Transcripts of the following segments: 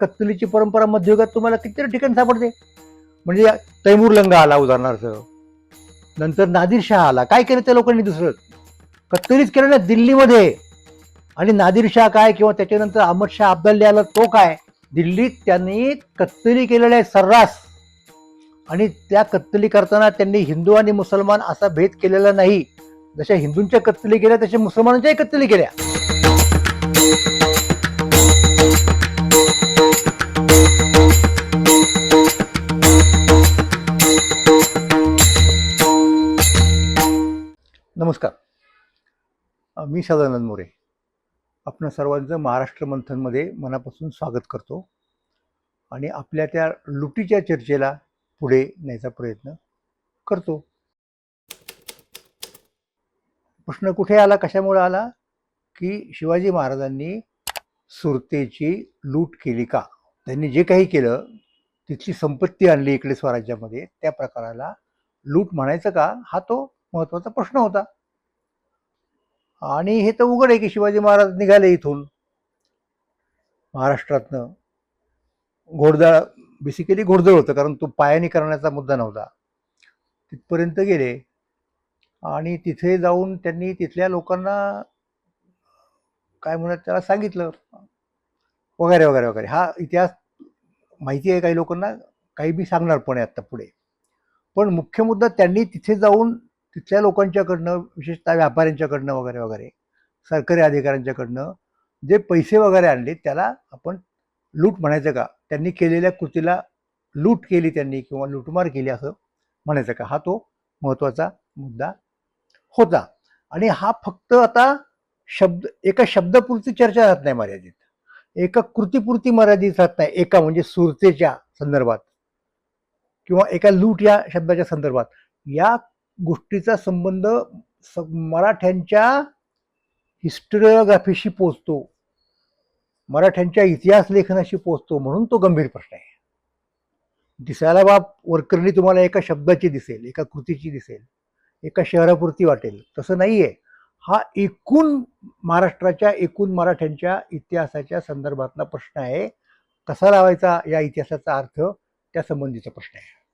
कत्तलीची परंपरा मध्ययुगात तुम्हाला कितीतरी ठिकाणी सापडते. म्हणजे तैमूर लंगा आला उदाहरणार्थ. नंतर नादिर शाह आला. काय केलं त्या लोकांनी दुसरं? कत्तलीच केलं ना दिल्लीमध्ये. आणि नादिर शाह काय किंवा त्याच्यानंतर अहमद शाह अब्दाली आला तो काय? दिल्लीत त्यांनी कत्तली केलेला आहे सर्रास. आणि त्या कत्तली करताना त्यांनी हिंदू आणि मुसलमान असा भेद केलेला नाही. जशा हिंदूंच्या कत्तली केल्या तशा मुसलमानांच्याही कत्तली केल्या. नमस्कार. मी सदानंद मोरे. आपण सर्वांचं महाराष्ट्र मंथनमध्ये मनापासून स्वागत करतो आणि आपल्या त्या लुटीच्या चर्चेला पुढे न्यायचा प्रयत्न करतो. प्रश्न कुठे आला कशामुळे आला? की शिवाजी महाराजांनी सुरतेची लूट केली का? त्यांनी जे काही केलं तिथली संपत्ती आणली इकडे स्वराज्यामध्ये त्या प्रकाराला लूट म्हणायचं का? हा तो महत्त्वाचा प्रश्न होता. आणि हे तर उघड आहे की शिवाजी महाराज निघाले इथून. महाराष्ट्रातनं. घोडदळ बेसिकली घोडदळ होतं कारण तो पायानी करण्याचा मुद्दा नव्हता. तिथपर्यंत गेले. आणि तिथे जाऊन त्यांनी तिथल्या लोकांना काय म्हणत त्याला सांगितलं. वगैरे वगैरे वगैरे. हा इतिहास माहिती आहे काही लोकांना. काही बी सांगणार पण आहे आत्ता पुढे. पण मुख्य मुद्दा त्यांनी तिथे जाऊन तिथल्या लोकांच्याकडनं विशेषतः व्यापाऱ्यांच्याकडनं वगैरे वगैरे सरकारी अधिकाऱ्यांच्याकडनं जे पैसे वगैरे आणले त्याला आपण लूट म्हणायचं का? त्यांनी केलेल्या कृतीला लूट केली त्यांनी किंवा लूटमार केली असं म्हणायचं का? हा तो महत्त्वाचा मुद्दा होता. आणि हा फक्त आता शब्द एका शब्दपुरती चर्चा राहत नाही मर्यादित. एका कृतीपुरती मर्यादित राहत नाही. एका म्हणजे सुरतेच्या संदर्भात किंवा एका लूट या शब्दाच्या संदर्भात. या गोष्टीचा संबंध स- मराठ्यांच्या हिस्टोरिओग्राफीशी पोचतो. मराठ्यांच्या इतिहास लेखनाशी पोचतो म्हणून तो गंभीर प्रश्न आहे. दिसायला बाप वरकरणी तुम्हाला एका शब्दाची दिसेल एका कृतीची दिसेल एका शहरापुरती वाटेल. तसं नाही आहे हा एकूण महाराष्ट्राच्या एकूण मराठ्यांच्या इतिहासाच्या संदर्भातला प्रश्न आहे. कसा लावायचा या इतिहासाचा अर्थ त्या संबंधीचा प्रश्न आहे.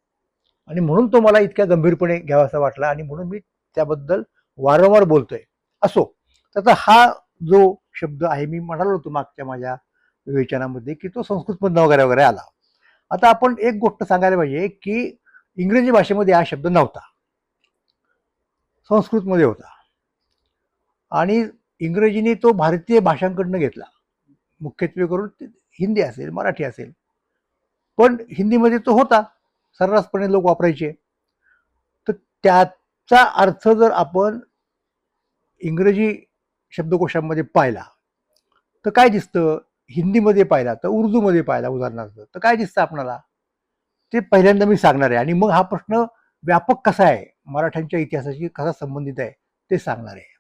आणि म्हणून तो मला इतक्या गंभीरपणे घ्यावासा वाटला आणि म्हणून मी त्याबद्दल वारंवार बोलतोय. असो त्याचा हा जो शब्द आहे मी म्हणालो होतो मागच्या माझ्या विवेचनामध्ये की तो संस्कृतमधनं वगैरे वगैरे आला. आता आपण एक गोष्ट सांगायला पाहिजे की इंग्रजी भाषेमध्ये हा शब्द नव्हता. संस्कृतमध्ये होता. आणि इंग्रजीने तो भारतीय भाषांकडनं घेतला. मुख्यत्वे करून ते हिंदी असेल मराठी असेल. पण हिंदीमध्ये तो होता. सर्रासपणे लोक वापरायचे. तर त्याचा अर्थ जर आपण इंग्रजी शब्दकोशामध्ये पाहिला तर काय दिसतं? हिंदीमध्ये पाहिला तर उर्दूमध्ये पाहिला उदाहरणार्थ. तर काय दिसतं आपणाला? ते पहिल्यांदा मी सांगणार आहे आणि मग हा प्रश्न व्यापक कसा आहे? मराठ्यांच्या इतिहासाशी कसा संबंधित आहे? ते सांगणार आहे.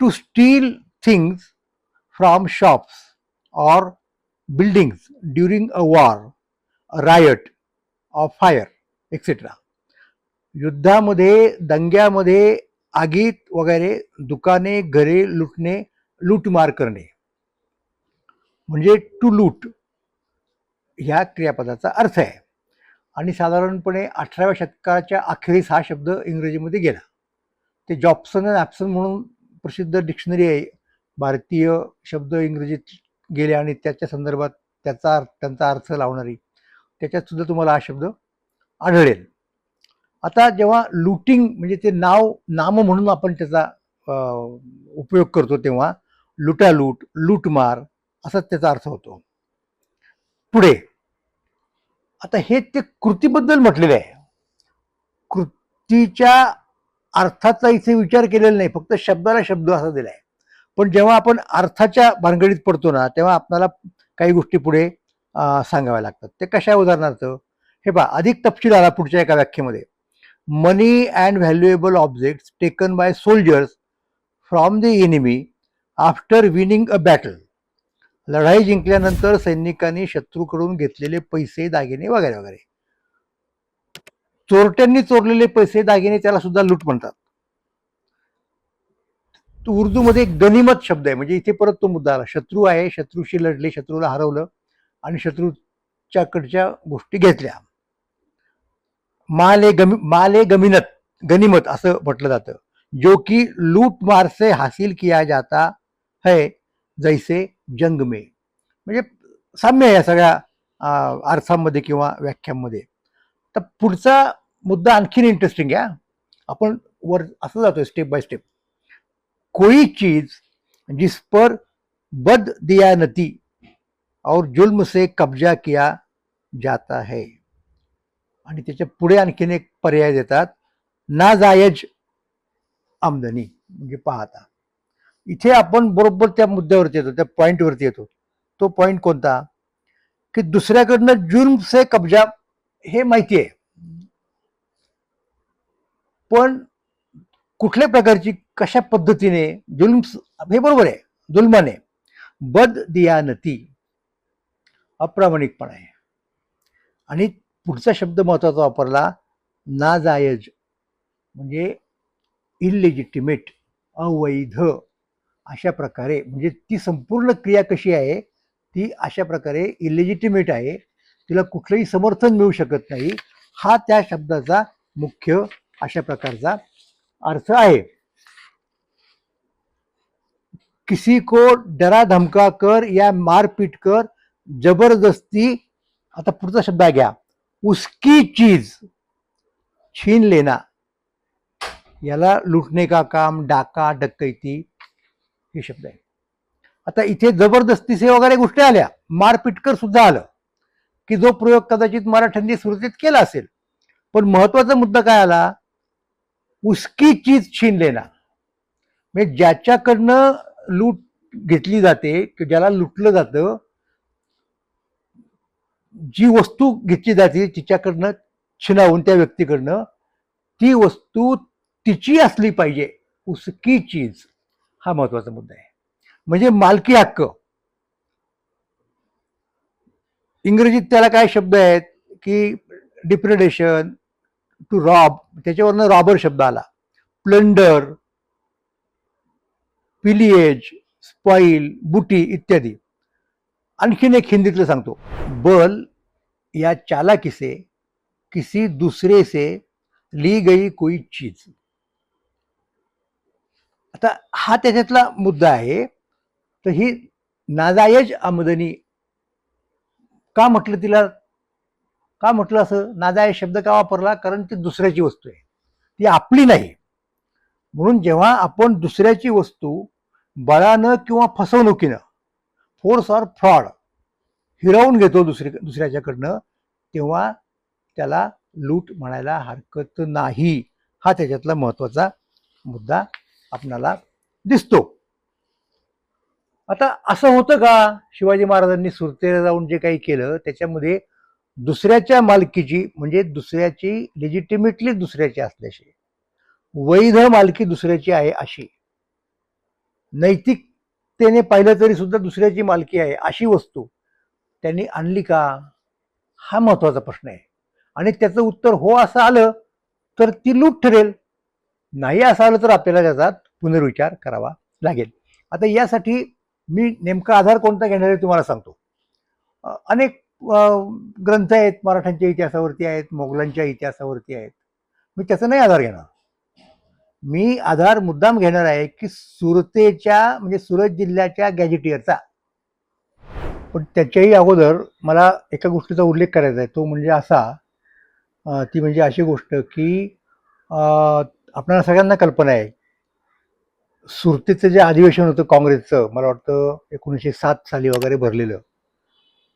To steal things from shops or buildings during a war a riot of fire etcetera युद्धामध्ये दंग्यामध्ये आगीत वगैरे दुकाने घरे लुटणे लूटमार करणे. म्हणजे टू लूट ह्या क्रियापदाचा अर्थ आहे. आणि साधारणपणे अठराव्या शतकाच्या अखेरीस हा शब्द इंग्रजीमध्ये गेला. ते जॉब्सन अँड ॲप्सन म्हणून प्रसिद्ध डिक्शनरी आहे. भारतीय शब्द इंग्रजीत गेले आणि त्याच्या संदर्भात त्याचा अर्थ त्यांचा अर्थ लावणारी त्याच्यात सुद्धा तुम्हाला हा शब्द आढळेल. आता जेव्हा लुटिंग म्हणजे ते नाव नाम म्हणून आपण त्याचा उपयोग करतो तेव्हा लुटालूट लूटमार असाच त्याचा अर्थ होतो. पुढे. आता हे ते कृतीबद्दल म्हटलेलं आहे. कृतीच्या अर्थाचा इथे विचार केलेला नाही फक्त शब्दाला शब्द असा दिला आहे पण जेव्हा आपण अर्थाच्या भानगडीत पडतो ना तेव्हा आपल्याला काही गोष्टी पुढे सांगाव्या लागतात. ते कशा उदाहरणार्थ हे पहा अधिक तपशील आला पुढच्या एका व्याख्येमध्ये. Money and valuable objects taken by soldiers from the enemy after winning a battle लढाई जिंकल्यानंतर सैनिकांनी शत्रूकडून घेतलेले पैसे दागिने वगैरे वगैरे. चोरट्यांनी चोरलेले पैसे दागिने त्याला सुद्धा लूट म्हणतात. तो उर्दूमध्ये एक गनिमत शब्द आहे. म्हणजे इथे परत तो मुद्दा आला. शत्रू आहे शत्रूशी लढले शत्रूला हरवलं. आणि शत्रूच्याकडच्या गोष्टी घेतल्या. माले गमी माले गमिनत गनिमत असं म्हटलं जातं. जो की लूट मार से हासिल किया जाता है जैसे जंग में. म्हणजे साम्य आहे या सगळ्या अर्थांमध्ये किंवा व्याख्यांमध्ये. तर पुढचा मुद्दा आणखीन इंटरेस्टिंग आहे आपण वर असं जातोय स्टेप बाय स्टेप कोई चीज जिस पर बद दियानती और जुल्म से कब्जा किया जाता है। आणि त्याच्या पुढे आणखीन एक पर्याय देतात नाजायज आमदनी म्हणजे पाहता. इथे आपण बरोबर त्या मुद्द्यावरती येतो त्या पॉईंटवरती येतो. तो पॉईंट कोणता? की दुसऱ्याकडनं जुल्म से कब्जा हे माहिती आहे. पण कुठल्या प्रकारची कशा पद्धतीने जुल्म हे बरोबर आहे जुल्माने. बद दियानती. अप्रामाणिकपणा. आहे आणि पुढचा शब्द महत्त्वाचा वापरला नाजायज म्हणजे इलिजिटिमेट अवैध अशा प्रकारे म्हणजे ती संपूर्ण क्रिया कशी आहे ती अशा प्रकारे इलिजिटिमेट आहे तिला कुठलंही समर्थन मिळू शकत नाही हा त्या शब्दाचा मुख्य अशा प्रकारचा अर्थ आहे. किसी को डरा धमका कर या मारपीट कर जबरदस्ती आता पुढचा शब्द घ्या. उसकी चीज छीन लेना. याला लुटणे का काम डाका डकैती हे शब्द आहे. आता इथे जबरदस्तीचे वगैरे गोष्टी आल्या. मारपीटकर सुद्धा आलं. की जो प्रयोग कदाचित मराठ्यांनी सुरतीत केला असेल. पण महत्त्वाचा मुद्दा काय आला? उसकी चीज छीन लेना. म्हणजे ज्याच्याकडनं लूट घेतली जाते की ज्याला लुटलं जातं जी वस्तू घेतली जाते तिच्याकडनं छिनावून त्या व्यक्तीकडनं ती वस्तू तिची असली पाहिजे उसकी चीज. हा महत्त्वाचा मुद्दा आहे. म्हणजे मालकी हक्क. इंग्रजीत त्याला काय शब्द आहेत? की डिप्रेडेशन टू रॉब त्याच्यावरनं रॉबर शब्द आला. प्लंडर पिलिएज स्पॉईल बुटी इत्यादी. आणखीन एक हिंदीतलं सांगतो. बल या चालाकी से किसी दुसरे से ली गई कोई चीज. आता हा त्याच्यातला मुद्दा आहे. तर ही नाजायज आमदनी का म्हटलं तिला? का म्हटलं असं? नाजायज शब्द का वापरला? कारण ती दुसऱ्याची वस्तू आहे. ती आपली नाही. म्हणून जेव्हा आपण दुसऱ्याची वस्तू बळानं किंवा फसवणुकीनं फोर्स ऑर फ्रॉड हिरावून घेतो दुसरी दुसऱ्याच्याकडनं तेव्हा त्याला लूट म्हणायला हरकत नाही. हा त्याच्यातला महत्त्वाचा मुद्दा आपणाला दिसतो. आता असं होतं का? शिवाजी महाराजांनी सुरतेला जाऊन जे काही केलं त्याच्यामध्ये दुसऱ्याच्या मालकीची म्हणजे दुसऱ्याची लेजिटिमेटली दुसऱ्याची असल्याशी वैध मालकी दुसऱ्याची आहे अशी. नैतिक त्याने पाहिलं तरी सुद्धा दुसऱ्याची मालकी आहे अशी वस्तू त्यांनी आणली का? हा महत्त्वाचा प्रश्न आहे. आणि त्याचं उत्तर हो असं आलं तर ती लूट ठरेल. नाही असं आलं तर आपल्याला त्याचा पुनर्विचार करावा लागेल. आता यासाठी मी नेमका आधार कोणता घेणार आहे तुम्हाला सांगतो. अनेक ग्रंथ आहेत मराठ्यांच्या इतिहासावरती आहेत मोगलांच्या इतिहासावरती आहेत. मी त्याचा नाही आधार घेणार. मी आधार मुद्दाम घेणार आहे की सुरतेच्या म्हणजे सुरत जिल्ह्याच्या गॅजेटियरचा पण त्याच्याही अगोदर मला एका गोष्टीचा उल्लेख करायचा आहे. तो म्हणजे असा ती म्हणजे अशी गोष्ट की अ, आपल्याला सगळ्यांना कल्पना आहे. सुरतेचं जे अधिवेशन होतं काँग्रेसचं मला वाटतं एकोणीसशे सात साली वगैरे भरलेलं.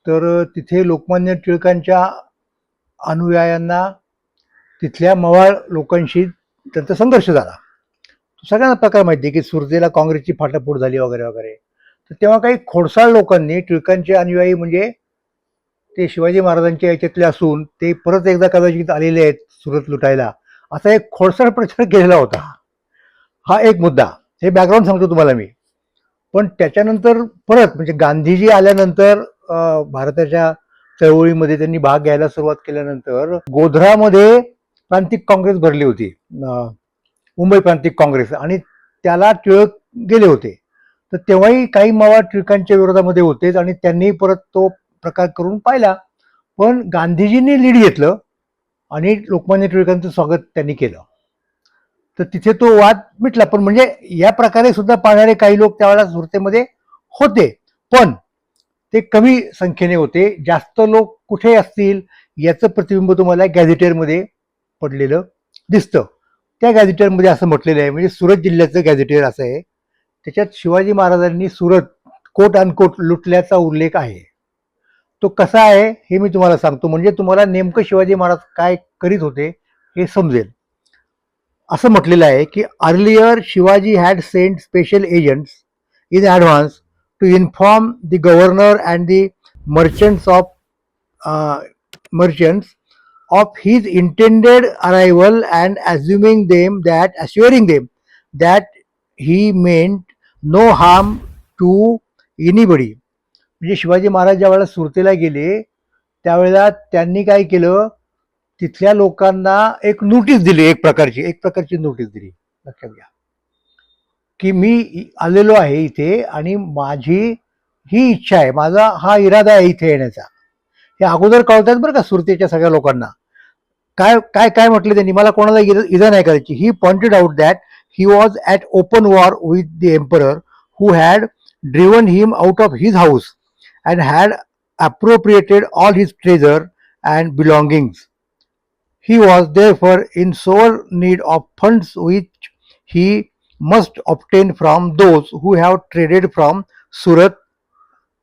तर तिथे लोकमान्य टिळकांच्या अनुयायांना तिथल्या मवाळ लोकांशी त्यांचा संघर्ष झाला. सगळ्यांना प्रकार माहिती आहे की सुरजेला काँग्रेसची फाटाफूट झाली वगैरे वगैरे. तर तेव्हा काही खोडसाळ लोकांनी टिळकांचे अनुयायी म्हणजे ते शिवाजी महाराजांच्या याच्यातले असून ते परत एकदा कदाचित आलेले आहेत सुरत लुटायला. असा एक खोडसाळ प्रचार केलेला होता. हा एक मुद्दा. हे बॅकग्राऊंड सांगतो तुम्हाला मी. पण त्याच्यानंतर परत म्हणजे गांधीजी आल्यानंतर भारताच्या चळवळीमध्ये त्यांनी भाग घ्यायला सुरुवात केल्यानंतर गोधरामध्ये प्रांतिक काँग्रेस भरली होती. मुंबई प्रांतिक काँग्रेस. आणि त्याला टिळक गेले होते. तर तेव्हाही काही मावा टिळकांच्या विरोधामध्ये होतेच आणि त्यांनी परत तो प्रकार करून पाहिला. पण गांधीजींनी लीड घेतलं आणि लोकमान्य टिळकांचं स्वागत त्यांनी केलं. तर तिथे तो वाद मिटला. पण म्हणजे या प्रकारे सुद्धा पाहणारे काही लोक त्यावेळेला सुरतेमध्ये होते. पण ते कमी संख्येने होते. जास्त लोक कुठे असतील याचं प्रतिबिंब तुम्हाला गॅझेटियरमध्ये पडलेलं दिसतं. त्या गॅझेटियरमध्ये असं म्हटलेलं आहे म्हणजे सुरत जिल्ह्याचं गॅझेटियर असं आहे. त्याच्यात शिवाजी महाराजांनी सुरत कोट अनकोट लुटल्याचा उल्लेख आहे. तो कसा आहे हे मी तुम्हाला सांगतो. म्हणजे तुम्हाला नेमकं शिवाजी महाराज काय करीत होते हे समजेल. असं म्हटलेलं आहे की earlier Shivaji had sent special agents in advance to inform the governor and the merchants of merchants of his intended arrival and assuming them that assuring them that he meant no harm to anybody. म्हणजे शिवाजी महाराज ज्या वेळेला सुरतेला गेले त्यावेळेला त्यांनी काय केलं? तिथल्या लोकांना एक नोटीस दिली एक प्रकारची एक प्रकारची नोटीस दिली. लक्षात घ्या. की मी आलेलो आहे इथे आणि माझी ही इच्छा आहे माझा हा इरादा आहे इथे येण्याचा. हे अगोदर कळतात बरं का सुरतेच्या सगळ्या लोकांना. काय काय काय म्हटलं त्यांनी मला कोणाला इजा इजा नाही करायची he pointed out that he was at open war with the emperor who had driven him out of his house and had appropriated all his treasure and belongings. He was therefore in sore need of funds which he must obtain from those who have traded from Surat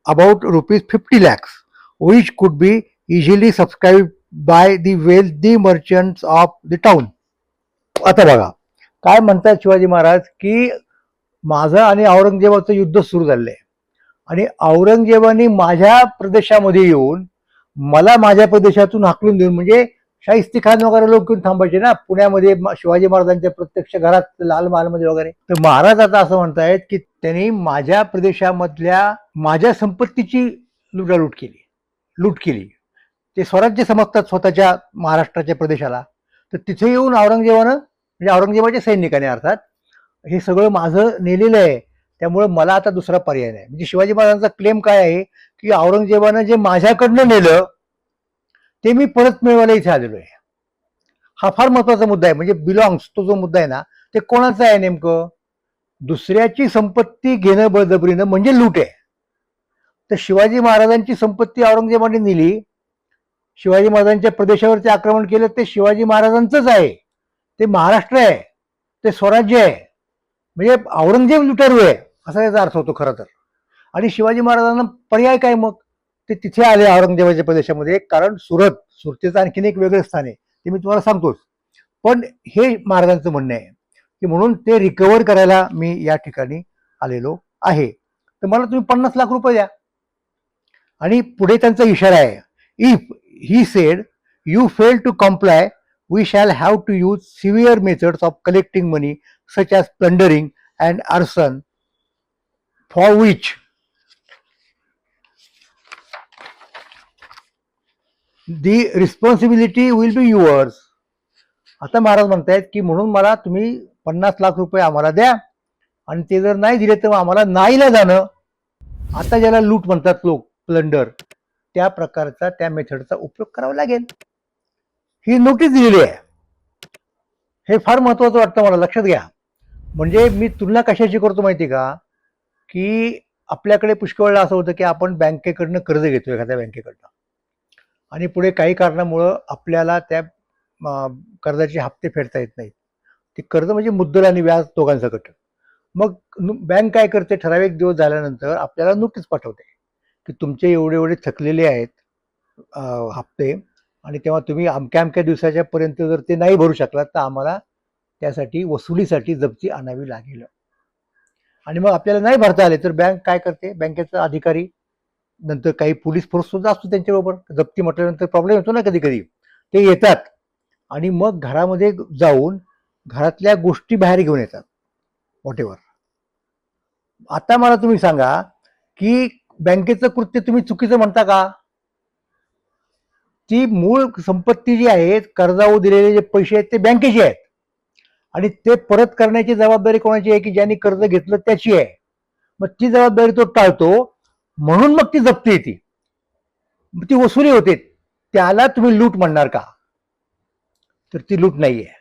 about rupees 50 lakhs, which could be easily subscribed by the wealthy merchants of the town आता बघा काय म्हणतात शिवाजी महाराज की माझं आणि औरंगजेबाचं युद्ध सुरू झालंय. आणि औरंगजेबाने माझ्या प्रदेशामध्ये येऊन मला माझ्या प्रदेशातून हाकलून देऊन म्हणजे शाहिस्ती खान वगैरे लोक येऊन थांबायचे ना पुण्यामध्ये शिवाजी महाराजांच्या प्रत्यक्ष घरात लाल महालमध्ये वगैरे. तर महाराज आता असं म्हणतायत की त्यांनी माझ्या प्रदेशामधल्या माझ्या संपत्तीची लुटालूट केली. लूट केली. ते स्वराज्य समजतात स्वतःच्या महाराष्ट्राच्या प्रदेशाला तर तिथे येऊन औरंगजेबानं म्हणजे औरंगजेबाच्या सैनिकाने अर्थात हे सगळं माझं नेलेलं आहे. त्यामुळे मला आता दुसरा पर्याय नाही. म्हणजे शिवाजी महाराजांचा क्लेम काय आहे? की औरंगजेबानं जे माझ्याकडनं नेलं ते मी परत मिळवायला इथे आलेलो आहे. हा फार महत्त्वाचा मुद्दा आहे. म्हणजे बिलॉंग्स तो जो मुद्दा आहे ना ते कोणाचा आहे नेमकं? दुसऱ्याची संपत्ती घेणं बळजबरीनं म्हणजे लूट आहे. तर शिवाजी महाराजांची संपत्ती औरंगजेबाने नेली शिवाजी महाराजांच्या प्रदेशावरती आक्रमण केलं ते शिवाजी महाराजांचंच आहे. ते महाराष्ट्र आहे. ते स्वराज्य आहे. म्हणजे औरंगजेब लुटारू आहे असा याचा अर्थ होतो खरं तर. आणि शिवाजी महाराजांना पर्याय काय मग? ते तिथे आले औरंगजेबाच्या प्रदेशामध्ये. कारण सुरत सुरतेचं आणखीन एक वेगळं स्थान आहे. ते मी तुम्हाला सांगतोच. पण हे महाराजांचं म्हणणं आहे की म्हणून ते रिकवर करायला मी या ठिकाणी आलेलो आहे. तर मला तुम्ही पन्नास लाख रुपये द्या. आणि पुढे त्यांचा इशारा आहे if he said you fail to comply we shall have to use severe methods of collecting money such as plundering and arson, for which the responsibility will be yours आता महाराज म्हणतायत की म्हणून मला तुम्ही पन्नास लाख रुपये आम्हाला द्या. आणि ते जर नाही दिले तर आम्हाला नाहीला जाणं. आता ज्याला लूट म्हणतात लोक प्लंडर त्या प्रकारचा त्या मेथडचा उपयोग करावा लागेल. ही नोटीस दिलेली आहे. हे फार महत्वाचं वाटतं मला लक्षात घ्या. म्हणजे मी तुलना कशाची करतो माहिती का? की आपल्याकडे पुष्कळ वेळा असं होतं की आपण बँकेकडनं कर्ज घेतो एखाद्या बँकेकडनं. आणि पुढे काही कारणामुळं आपल्याला त्या कर्जाचे हप्ते फेडता येत नाहीत. ते कर्ज म्हणजे मुद्दल आणि व्याज दोघांसकट. मग नु- बँक काय करते? ठराविक दिवस झाल्यानंतर आपल्याला नोटीस पाठवते. की तुमचे एवढे एवढे थकलेले आहेत हप्ते आणि तेव्हा तुम्ही अमक्या अमक्या दिवसाच्या पर्यंत जर ते नाही भरू शकलात तर आम्हाला त्यासाठी वसुलीसाठी जप्ती आणावी लागेल. आणि मग आपल्याला नाही भरता आले तर बँक काय करते? बँकेचा अधिकारी नंतर काही पोलीस फोर्स सुद्धा असतो त्यांच्याबरोबर. जप्ती म्हटल्यानंतर प्रॉब्लेम येतो ना कधी कधी ते येतात आणि मग घरामध्ये जाऊन घरातल्या गोष्टी बाहेर घेऊन येतात. वॉटेवर आता मला तुम्ही सांगा की बँकेचं कृत्य तुम्ही चुकीचं म्हणता का? ती मूळ संपत्ती जी आहे कर्जावर दिलेले जे पैसे आहेत ते बँकेचे आहेत. आणि ते परत करण्याची जबाबदारी कोणाची आहे की ज्यांनी कर्ज घेतलं त्याची आहे? मग ती जबाबदारी तो टाळतो. म्हणून मग ती जप्ती येते. ती वसुली होते. त्याला तुम्ही लूट म्हणणार का? तर ती लूट नाही आहे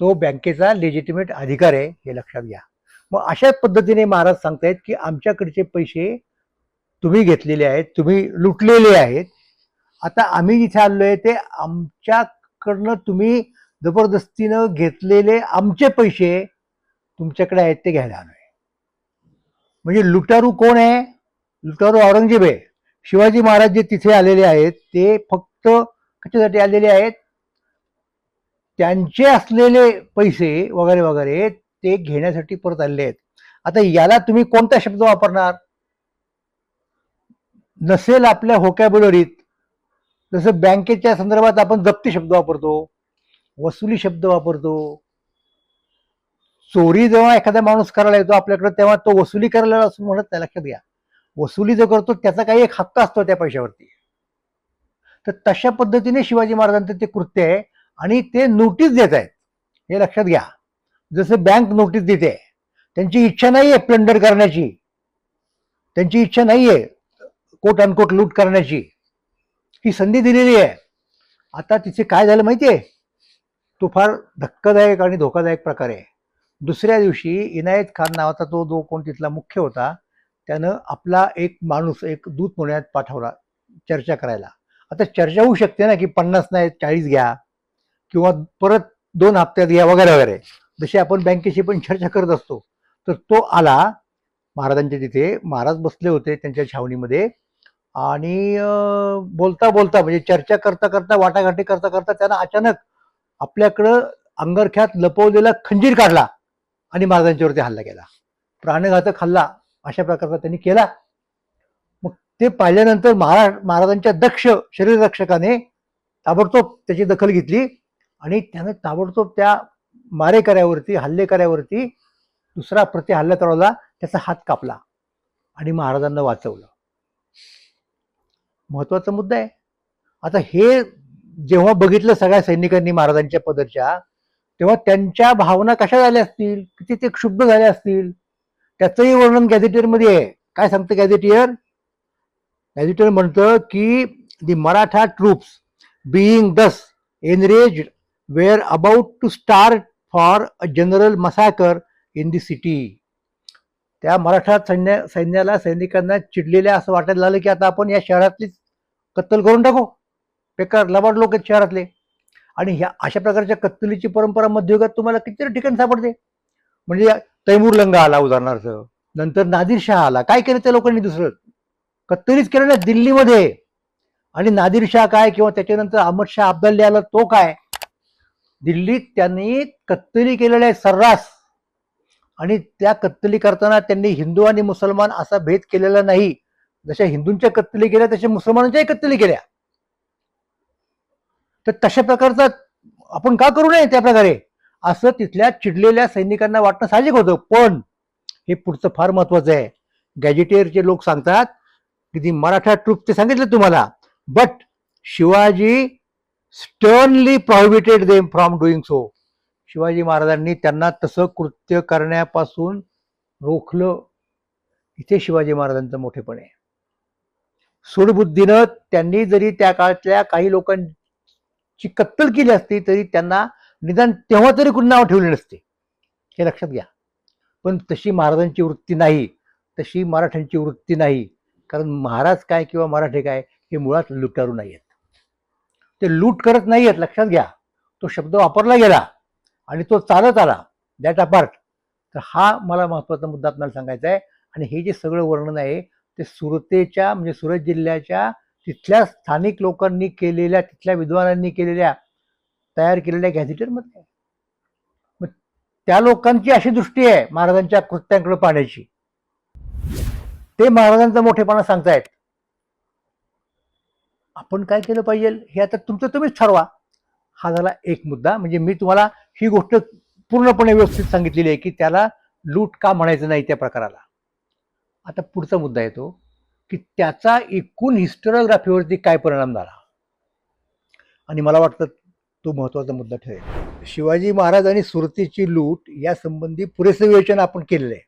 तो बँकेचा लेजिटिमेट अधिकार आहे हे लक्षात घ्या. मग अशा पद्धतीने महाराज सांगतायत की आमच्याकडचे पैसे तुम्ही घेतलेले आहेत तुम्ही लुटलेले आहेत. आता आम्ही जिथे आहे ते आमच्याकडनं तुम्ही जबरदस्तीनं घेतलेले आमचे पैसे तुमच्याकडे आहेत ते घ्यायला आलोय. म्हणजे लुटारू कोण आहे? लुटारू औरंगजेब आहे. शिवाजी महाराज जे तिथे आलेले आहेत ते फक्त कशासाठी आलेले आहेत? त्यांचे असलेले पैसे वगैरे वगैरे ते घेण्यासाठी परत आलेले आहेत. आता याला तुम्ही कोणता शब्द वापरणार? नसेल आपल्या होकॅब्युलरीत जसं बँकेच्या संदर्भात आपण जप्ती शब्द वापरतो वसुली शब्द वापरतो. चोरी जेव्हा एखादा माणूस करायला येतो आपल्याकडे तेव्हा तो वसुली करायला असं म्हणत नाही लक्षात घ्या. वसुली जो करतो त्याचा काही एक हक्क असतो त्या पैशावरती. तर तशा पद्धतीने शिवाजी महाराजांचं ते कृत्य आहे आणि ते नोटीस देत आहेत. हे लक्षात घ्या. जसं बँक नोटीस देते त्यांची इच्छा नाही आहे प्लंडर करण्याची. त्यांची इच्छा नाही आहे कोट अनकोट लूट करण्याची. ही संधी दिलेली आहे. आता तिचे काय झालं माहिती आहे? तो फार धक्कादायक आणि धोकादायक प्रकार आहे. दुसऱ्या दिवशी इनायत खान नावाचा तो जो कोण तिथला मुख्य होता त्यानं आपला एक माणूस एक दूत पुण्यात पाठवला चर्चा करायला. आता चर्चा होऊ शकते ना की पन्नास नाही चाळीस घ्या किंवा परत दोन हप्त्यात घ्या वगैरे वगैरे. जशी आपण बँकेशी पण चर्चा करत असतो तर तो आला महाराजांच्या तिथे महाराज बसले होते त्यांच्या छावणीमध्ये आणि बोलता बोलता म्हणजे चर्चा करता करता वाटाघाटी करता करता त्यानं अचानक आपल्याकडं अंगरख्यात लपवलेला खंजीर काढला आणि महाराजांच्यावरती हल्ला केला. प्राणघातक हल्ला अशा प्रकारचा त्यांनी केला. मग ते पाहिल्यानंतर महारा महाराजांच्या दक्ष शरीररक्षकाने ताबडतोब त्याची दखल घेतली आणि त्यानं ताबडतोब त्या मारेकऱ्यावरती हल्लेकऱ्यावरती दुसरा प्रति हल्ला चढवला त्याचा हात कापला आणि महाराजांना वाचवलं. महत्त्वाचा मुद्दा आहे. आता हे जेव्हा बघितलं सगळ्या सैनिकांनी महाराजांच्या पदरच्या तेव्हा त्यांच्या भावना कशा झाल्या असतील? किती ते क्षुब्ध झाले असतील? त्याचंही वर्णन गॅझेटियरमध्ये आहे. काय सांगतं गॅझेटियर? गॅझेटियर म्हणतं की the Maratha troops being thus enraged were about to start for a general massacre in the city त्या मराठा सैन्य सैन्याला सैनिकांना चिडलेल्या असं वाटायला लागलं की आता आपण या शहरातलीच कत्तल करून टाकू. बेकार लबाड लोक आहेत शहरातले. आणि ह्या अशा प्रकारच्या कत्तलीची परंपरा मध्ययुगात तुम्हाला कितीतरी ठिकाणी सापडते. म्हणजे तैमूर लंगा आला उदाहरणार्थ नंतर नादिर आला. काय केलं त्या लोकांनी दुसरं? कत्तलीच केलं ना दिल्लीमध्ये. आणि नादिर शाह काय किंवा त्याच्यानंतर अहमद शाह अब्दाली आला तो काय? दिल्लीत त्यांनी कत्तली केलेल्या आहे सर्रास आणि त्या कत्तली करताना त्यांनी हिंदू आणि मुसलमान असा भेद केलेला नाही. जशा हिंदूंच्या कत्तली केल्या तशा मुसलमानांच्याही कत्तली केल्या. तर तशा प्रकारचा आपण का करू नये त्या प्रकारे असं तिथल्या चिडलेल्या सैनिकांना वाटणं साहजिक होतं. पण हे पुढचं फार महत्वाचं आहे. गॅजेटियरचे लोक सांगतात की मराठा ट्रूप ते सांगितलं तुम्हाला. But Shivaji sternly prohibited them from doing so Shivaji महाराजांनी त्यांना तसं कृत्य करण्यापासून रोखलं. इथे शिवाजी महाराजांचं मोठेपण. आहे सुडबुद्धीनं त्यांनी जरी त्या काळातल्या काही लोकांची कत्तल केली असती तरी त्यांना निदान तेव्हा तरी कुणी नाव ठेवले नसते. हे लक्षात घ्या. पण तशी महाराजांची वृत्ती नाही तशी मराठ्यांची वृत्ती नाही. कारण महाराज काय किंवा मराठे काय हे मुळात लुटारू नाही आहेत ते लूट करत नाही आहेत लक्षात घ्या. तो शब्द वापरला गेला. आणि तो चालत आला दॅट अपार्ट तर हा मला महत्त्वाचा मुद्दा आपल्याला सांगायचा आहे. आणि हे जे सगळं वर्णन आहे ते सुरतेच्या म्हणजे सुरत जिल्ह्याच्या तिथल्या स्थानिक लोकांनी केलेल्या तिथल्या विद्वानांनी केलेल्या तयार केलेल्या गॅझेटरमध्ये आहे मग त्या लोकांची अशी दृष्टी आहे महाराजांच्या कृत्यांकडे पाहण्याची. ते महाराजांचा मोठेपणा सांगतायत. आपण काय केलं पाहिजे? हे आता तुमचं तुम्हीच ठरवा. हा झाला एक मुद्दा. म्हणजे मी तुम्हाला ही गोष्ट पूर्णपणे व्यवस्थित सांगितलेली आहे की त्याला लूट का म्हणायचं नाही त्या प्रकाराला. आता पुढचा मुद्दा येतो की त्याचा एकूण हिस्टोरिओग्राफीवरती काय परिणाम झाला? आणि मला वाटतं तो महत्त्वाचा मुद्दा ठरेल. शिवाजी महाराज आणि सुरतीची लूट या संबंधी पुरेसे विवेचन आपण केलेलं आहे.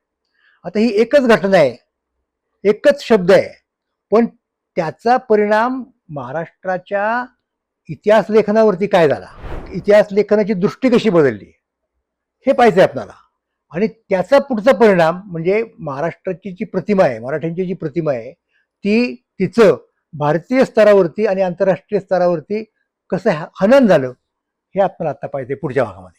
आता ही एकच घटना आहे. एकच शब्द आहे. पण त्याचा परिणाम महाराष्ट्राच्या इतिहास लेखनावरती काय झाला? इतिहास लेखनाची दृष्टी कशी बदलली हे पाहिजे आपल्याला. आणि त्याचा पुढचा परिणाम म्हणजे महाराष्ट्राची जी प्रतिमा आहे मराठ्यांची जी प्रतिमा आहे ती तिचं भारतीय स्तरावरती आणि आंतरराष्ट्रीय स्तरावरती कसं हनन झालं हे आपल्याला आता पाहिजे पुढच्या भागामध्ये.